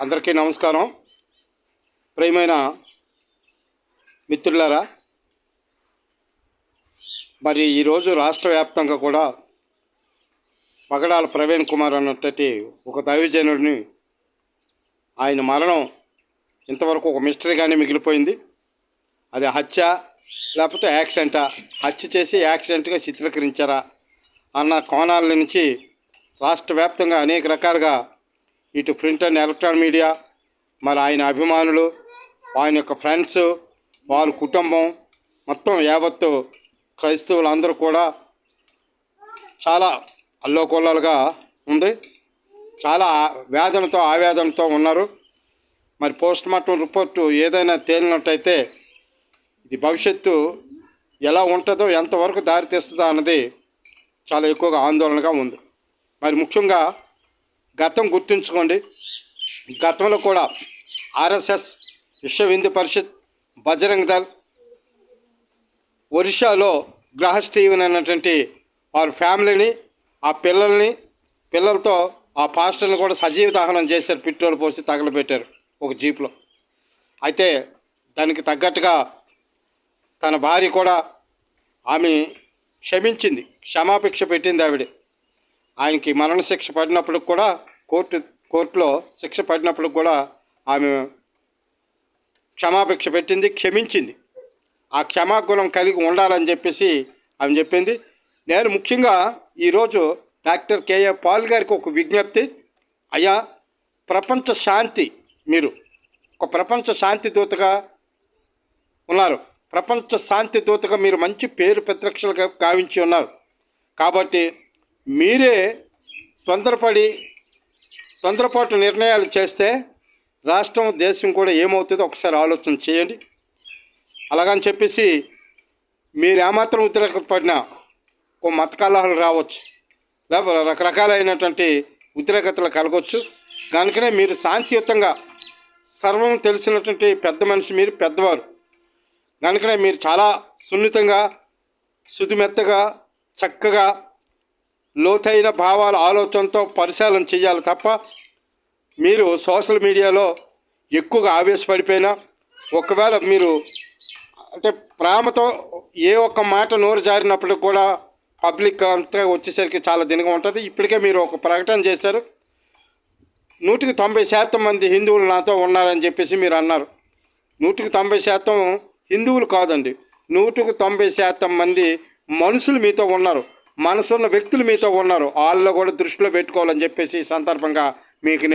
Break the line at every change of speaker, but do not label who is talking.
అందరికీ నమస్కారం. ప్రియమైన మిత్రులారా మరి ఈరోజు రాష్ట్ర వ్యాప్తంగా కూడా పగడాల ప్రవీణ్ కుమార్ అన్నటువంటి ఒక దైవజనుడిని ఆయన మరణం ఇంతవరకు ఒక మిస్టరీగానే మిగిలిపోయింది. అది హత్య లేకపోతే యాక్సిడెంటా? హత్య చేసి యాక్సిడెంట్గా చిత్రీకరించారా? అన్న కోణాల నుంచి రాష్ట్ర వ్యాప్తంగా అనేక రకాలుగా ఇటు ప్రింట్ అండ్ ఎలక్ట్రానిక్ మీడియా మరి ఆయన అభిమానులు ఆయన యొక్క ఫ్రెండ్స్ వారి కుటుంబం మొత్తం యావత్తు క్రైస్తవులు అందరూ కూడా చాలా అల్లోకొల్లలుగా ఉంది. చాలా వేదనతో ఆవేదనతో ఉన్నారు. మరి పోస్ట్ మార్టం రిపోర్టు ఏదైనా తేలినట్టయితే ఇది భవిష్యత్తు ఎలా ఉంటుందో ఎంతవరకు దారితీస్తుందో అన్నది చాలా ఎక్కువగా ఆందోళనగా ఉంది. మరి ముఖ్యంగా గతం గుర్తుంచుకోండి. గతంలో కూడా ఆర్ఎస్ఎస్ విశ్వ హిందూ పరిషత్ బజరంగ్ దళ్ ఒరిస్సాలో గ్రహ స్టీవెన్ అనేటువంటి వారి ఫ్యామిలీని ఆ పిల్లల్ని పిల్లలతో ఆ పాస్టర్ని కూడా సజీవ దహనం చేశారు. పెట్రోల్ పోసి తగలబెట్టారు ఒక జీప్లో. అయితే దానికి తగ్గట్టుగా తన భార్య కూడా ఆమె క్షమించింది. క్షమాపేక్ష పెట్టింది ఆవిడ. ఆయనకి మరణశిక్ష పడినప్పుడు కూడా కోర్టు కోర్టులో శిక్ష పడినప్పుడు కూడా ఆమె క్షమాభిక్ష పెట్టింది క్షమించింది. ఆ క్షమాగుణం కలిగి ఉండాలని చెప్పేసి ఆమె చెప్పింది. నేను ముఖ్యంగా ఈరోజు డాక్టర్ కేఏ పాల్ గారికి ఒక విజ్ఞప్తి. అయ్యా ప్రపంచ శాంతి మీరు ఒక ప్రపంచ శాంతి దూతగా ఉన్నారు. ప్రపంచ శాంతి దూతగా మీరు మంచి పేరు ప్రత్యక్షలుగా గావించి ఉన్నారు. కాబట్టి మీరే తొందరపడి తొందరపాటు నిర్ణయాలు చేస్తే రాష్ట్రం దేశం కూడా ఏమవుతుందో ఒకసారి ఆలోచన చేయండి. అలాగని చెప్పేసి మీరు ఏమాత్రం పడినా ఓ మత కలహాలు రావచ్చు. లేకపోతే రకరకాలైనటువంటి ఉద్రేకతలు కలగవచ్చు దానికనే మీరు శాంతియుతంగా సర్వం తెలిసినటువంటి పెద్ద మనిషి మీరు పెద్దవారు. దానికనే మీరు చాలా సున్నితంగా సుదిమెత్తగా చక్కగా లోతైన భావాల ఆలోచనతో పరిశీలన చేయాలి తప్ప మీరు సోషల్ మీడియాలో ఎక్కువగా ఆవేశపడిపోయినా ఒకవేళ మీరు అంటే ప్రేమతో ఏ ఒక్క మాట నోరు జారినప్పుడు కూడా పబ్లిక్ అంతా వచ్చేసరికి చాలా దినగా ఉంటుంది. ఇప్పటికే మీరు ఒక ప్రకటన చేశారు. నూటికి తొంభై శాతం మంది హిందువులు నాతో ఉన్నారని చెప్పేసి మీరు అన్నారు. నూటికి తొంభై శాతం హిందువులు కాదండి. నూటికి తొంభై శాతం మంది మనుషులు మీతో ఉన్నారు. మనసున్న వ్యక్తులు మీతో ఉన్నారు. వాళ్ళు కూడా దృష్టిలో పెట్టుకోవాలని చెప్పేసి ఈ సందర్భంగా మీకు